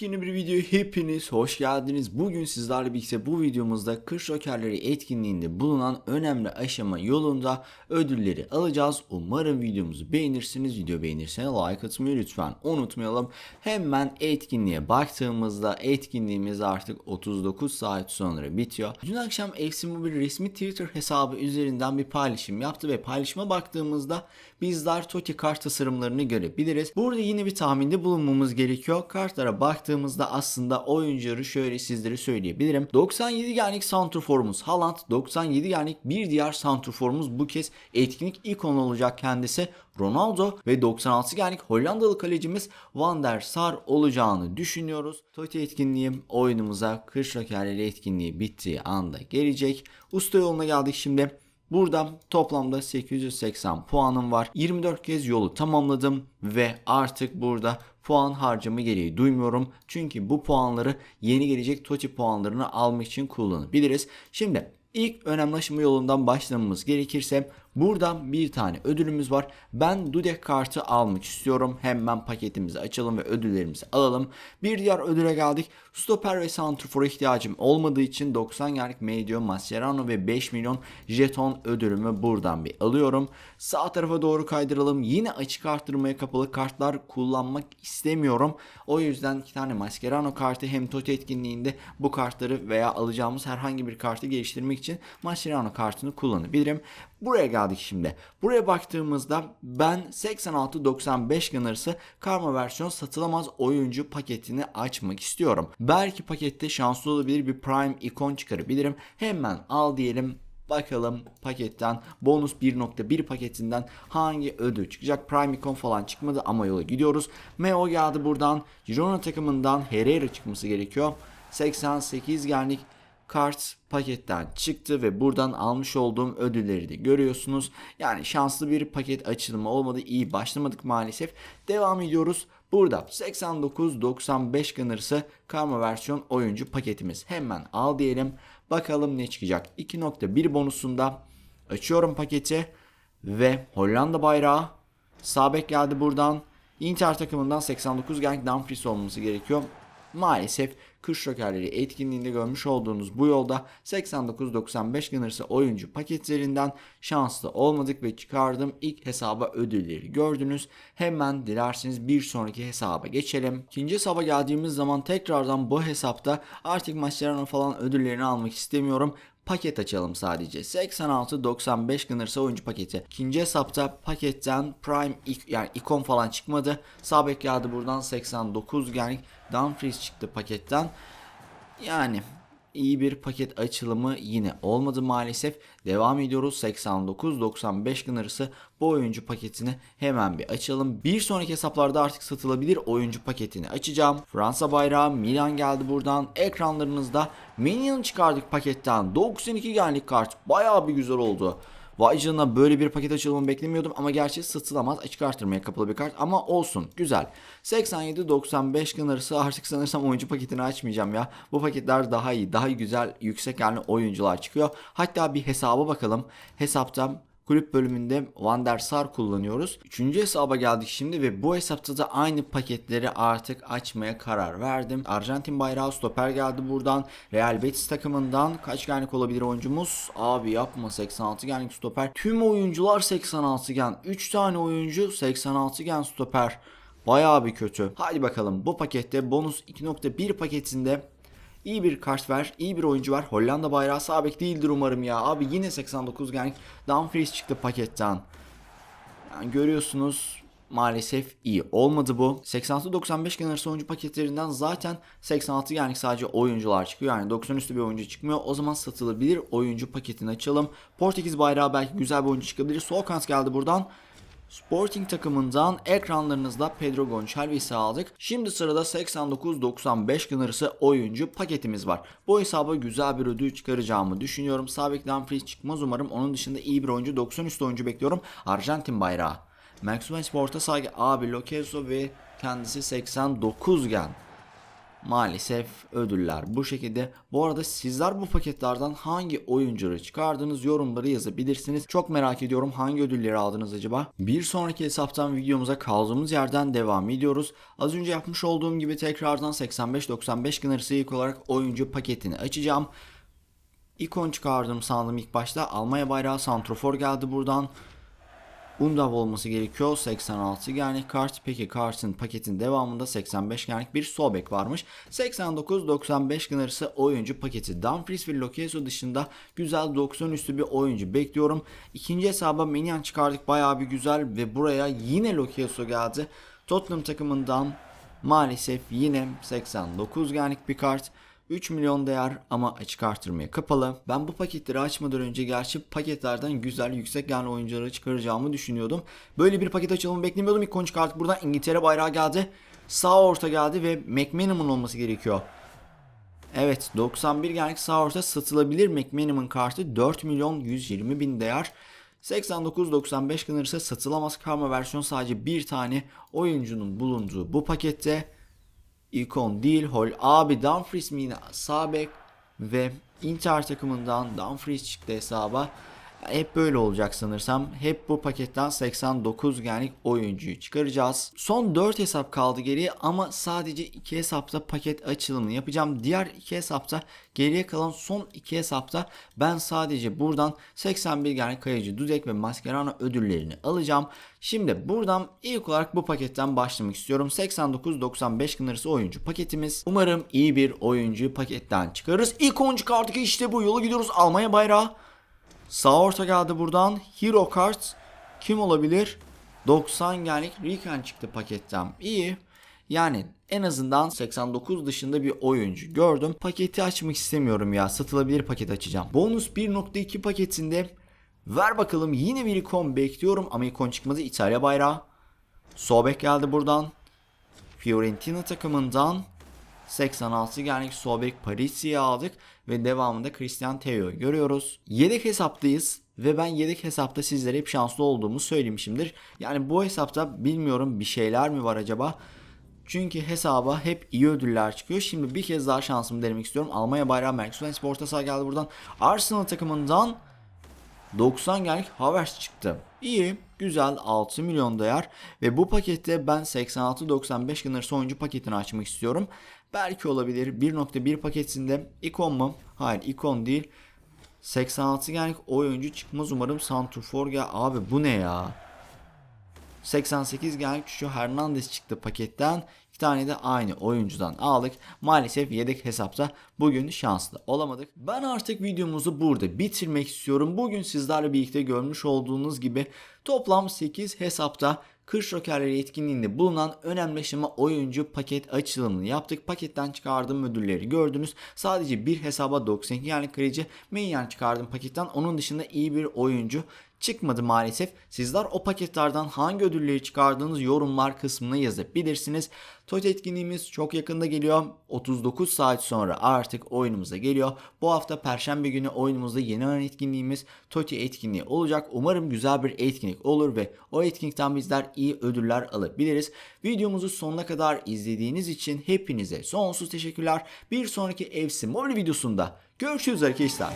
Yepyeni bir videoya hepiniz hoş geldiniz. Bugün sizlerle birlikte bu videomuzda kış jokerleri etkinliğinde bulunan önemli aşama yolunda ödülleri alacağız. Umarım videomuzu beğenirsiniz. Video beğenirseniz like atmayı lütfen unutmayalım. Hemen etkinliğe baktığımızda etkinliğimiz artık 39 saat sonra bitiyor. Dün akşam FC Mobile resmi Twitter hesabı üzerinden bir paylaşım yaptı ve paylaşıma baktığımızda bizler Toti kart tasarımlarını görebiliriz. Burada yine bir tahminde bulunmamız gerekiyor. Kartlara baktığımızda aslında oyuncuları şöyle sizlere söyleyebilirim. 97 genlik santrforumuz Haaland, 97 genlik bir diğer santrforumuz bu kez etkinlik ikonu olacak kendisi Ronaldo ve 96 genlik Hollandalı kalecimiz Van der Sar olacağını düşünüyoruz. Totti etkinliği oyunumuza kış rakerleri etkinliği bittiği anda gelecek. Usta yoluna geldik şimdi. Burada toplamda 880 puanım var. 24 kez yolu tamamladım ve artık burada puan harcama gereği duymuyorum. Çünkü bu puanları yeni gelecek TOTI puanlarını almak için kullanabiliriz. Şimdi ilk önemli aşama yolundan başlamamız gerekirse Buradan bir tane ödülümüz var. Ben Dudek kartı almak istiyorum. Hemen paketimizi açalım ve ödüllerimizi alalım. Bir diğer ödüle geldik. Stoper ve Santrfor'a ihtiyacım olmadığı için 90 yerlik Medio Mascherano ve 5 milyon jeton ödülümü buradan bir alıyorum. Sağ tarafa doğru kaydıralım. Yine açık arttırmaya kapalı kartlar kullanmak istemiyorum. O yüzden iki tane Mascherano kartı hem TOTI etkinliğinde bu kartları veya alacağımız herhangi bir kartı geliştirmek için Mascherano kartını kullanabilirim. Buraya geldik şimdi. Buraya baktığımızda ben 86-95 gün arası karma versiyon satılamaz oyuncu paketini açmak istiyorum. Belki pakette şanslı olabilir bir prime ikon çıkarabilirim. Hemen al diyelim Bakalım paketten bonus 1.1 paketinden hangi ödül çıkacak. Prime Icon falan çıkmadı ama yola gidiyoruz. Meo geldi buradan. Girona takımından Herrera çıkması gerekiyor. 88 genlik kart paketten çıktı ve buradan almış olduğum ödülleri de görüyorsunuz. Yani şanslı bir paket açılımı olmadı. İyi başlamadık maalesef. Devam ediyoruz. Burada 89-95 gün arası karma versiyon oyuncu paketimiz. Hemen al diyelim. Bakalım ne çıkacak. 2.1 bonusunda açıyorum paketi ve Hollanda bayrağı. Sabek geldi buradan. Inter takımından 89 genk Dumfries olması gerekiyor. Maalesef kış jokerleri etkinliğinde görmüş olduğunuz bu yolda 89-95 gün arası oyuncu paketlerinden şanslı olmadık ve çıkardım ilk hesaba ödülleri gördünüz. Hemen dilerseniz bir sonraki hesaba geçelim. İkinci hesaba geldiğimiz zaman tekrardan bu hesapta artık maçlarının falan ödüllerini almak istemiyorum paket açalım sadece. 86-95 Gunners'a oyuncu paketi. İkinci hesapta paketten Prime yani ikon falan çıkmadı. Sabek geldi buradan 89 yani Dumfries çıktı paketten. Yani iyi bir paket açılımı yine olmadı maalesef. Devam ediyoruz 89-95 gün arası bu oyuncu paketini hemen bir açalım. Bir sonraki hesaplarda artık satılabilir oyuncu paketini açacağım. Fransa bayrağı Milan geldi buradan. Ekranlarınızda Minion çıkardık paketten. 92 genlik kart bayağı bir güzel oldu. Vay canına böyle bir paket açılımı beklemiyordum ama gerçi satılamaz açık artırmaya kapalı bir kart ama olsun güzel. 87-95 gün arası artık sanırsam oyuncu paketini açmayacağım ya. Bu paketler daha iyi daha güzel yüksek yani oyuncular çıkıyor. Hatta bir hesaba bakalım. Hesapta kulüp bölümünde Van der Sar kullanıyoruz. Üçüncü hesaba geldik şimdi ve bu hesapta da aynı paketleri artık açmaya karar verdim. Arjantin bayrağı stoper geldi buradan. Real Betis takımından kaç genlik olabilir oyuncumuz? Abi yapma 86 genlik stoper. Tüm oyuncular 86 gen. 3 tane oyuncu 86 gen stoper. Bayağı bir kötü. Hadi bakalım bu pakette bonus 2.1 paketinde İyi bir kart ver, iyi bir oyuncu var. Hollanda bayrağı sabek değildir umarım ya. Abi yine 89 genk Dumfries çıktı paketten. Yani görüyorsunuz maalesef iyi olmadı bu. 86-95 gen arası oyuncu paketlerinden zaten 86 genlik sadece oyuncular çıkıyor. Yani 90 üstü bir oyuncu çıkmıyor. O zaman satılabilir oyuncu paketini açalım. Portekiz bayrağı belki güzel bir oyuncu çıkabilir. Sol kant geldi buradan. Sporting takımından ekranlarınızda Pedro Gonçalves'i aldık. Şimdi sırada 89-95 gün arası oyuncu paketimiz var. Bu hesaba güzel bir ödül çıkaracağımı düşünüyorum. Sabek Dumfries çıkmaz umarım. Onun dışında iyi bir oyuncu 90 üstü oyuncu bekliyorum. Arjantin bayrağı. Maxwell Sport'a saygı abi Lokezo ve kendisi 89 gen. Maalesef ödüller bu şekilde. Bu arada sizler bu paketlerden hangi oyuncuları çıkardınız yorumları yazabilirsiniz. Çok merak ediyorum hangi ödülleri aldınız acaba? Bir sonraki hesaptan videomuza kaldığımız yerden devam ediyoruz. Az önce yapmış olduğum gibi tekrardan 85-95 gınırsı ilk olarak oyuncu paketini açacağım. İkon çıkardım sandım ilk başta. Almanya bayrağı Santrofor geldi buradan. Undav olması gerekiyor. 86 genlik kart. Peki kartın paketin devamında 85 genlik bir sol bek varmış. 89-95 gün arası oyuncu paketi. Dumfries ve Lokeso dışında güzel 90 üstü bir oyuncu bekliyorum. İkinci hesaba Menyan çıkardık. Bayağı bir güzel ve buraya yine Lokeso geldi. Tottenham takımından maalesef yine 89 genlik bir kart. 3 milyon değer ama açık artırmaya kapalı. Ben bu paketleri açmadan önce gerçi paketlerden güzel yüksek yani oyuncuları çıkaracağımı düşünüyordum. Böyle bir paket açılımı beklemiyordum. İlk konu çıkarttık buradan İngiltere bayrağı geldi. Sağ orta geldi ve McManaman olması gerekiyor. Evet 91 genlik sağ orta satılabilir McManaman kartı 4 milyon 120 bin değer. 89-95 kınırsa satılamaz karma versiyon sadece bir tane oyuncunun bulunduğu bu pakette ikon değil hol. Abi Dumfries mi yine sağ bek ve Inter takımından Dumfries çıktı hesaba. Hep böyle olacak sanırsam. Hep bu paketten 89 genlik oyuncuyu çıkaracağız. Son 4 hesap kaldı geriye ama sadece 2 hesapta paket açılımını yapacağım. Diğer 2 hesapta geriye kalan son 2 hesapta ben sadece buradan 81 genlik kayıcı Dudek ve Mascherano ödüllerini alacağım. Şimdi buradan ilk olarak bu paketten başlamak istiyorum. 89-95 gün oyuncu paketimiz. Umarım iyi bir oyuncu paketten çıkarırız. İlk oyuncu kartı işte bu. Yola gidiyoruz Almanya bayrağı. Sağ orta geldi buradan. Hero Cards kim olabilir? 90 genlik Riken çıktı paketten. İyi. Yani en azından 89 dışında bir oyuncu gördüm. Paketi açmak istemiyorum ya. Satılabilir paket açacağım. Bonus 1.2 paketinde ver bakalım yine bir ikon bekliyorum ama ikon çıkmadı. İtalya bayrağı. Sobek geldi buradan. Fiorentina takımından 86 genlik Sobek Parisi'yi aldık ve devamında Christian Teo'yu görüyoruz. Yedek hesaptayız ve ben yedek hesapta sizlere hep şanslı olduğumu söylemişimdir. Yani bu hesapta bilmiyorum bir şeyler mi var acaba? Çünkü hesaba hep iyi ödüller çıkıyor. Şimdi bir kez daha şansımı denemek istiyorum. Almanya bayrağı Merkez Spor orta geldi buradan. Arsenal takımından 90 genlik Havertz çıktı. İyi, güzel 6 milyon değer ve bu pakette ben 86-95 gün arası oyuncu paketini açmak istiyorum. Belki olabilir 1.1 paketinde ikon mu? Hayır ikon değil. 86 genlik oyuncu çıkmaz umarım Santrfor gel. Abi bu ne ya? 88 genlik şu Hernandez çıktı paketten. İki tane de aynı oyuncudan aldık. Maalesef yedek hesapta bugün şanslı olamadık. Ben artık videomuzu burada bitirmek istiyorum. Bugün sizlerle birlikte görmüş olduğunuz gibi toplam 8 hesapta Kır Jokerleri etkinliğinde bulunan önemli aşama oyuncu paket açılımını yaptık. Paketten çıkardığım ödülleri gördünüz. Sadece bir hesaba 92 yani kaleci Meyyan çıkardım paketten. Onun dışında iyi bir oyuncu çıkmadı maalesef. Sizler o paketlerden hangi ödülleri çıkardığınız yorumlar kısmına yazabilirsiniz. TOT etkinliğimiz çok yakında geliyor. 39 saat sonra artık oyunumuza geliyor. Bu hafta perşembe günü oyunumuzda yeni oyun etkinliğimiz TOTI etkinliği olacak. Umarım güzel bir etkinlik olur ve o etkinlikten bizler iyi ödüller alabiliriz. Videomuzu sonuna kadar izlediğiniz için hepinize sonsuz teşekkürler. Bir sonraki Evsi Mobil videosunda görüşürüz arkadaşlar.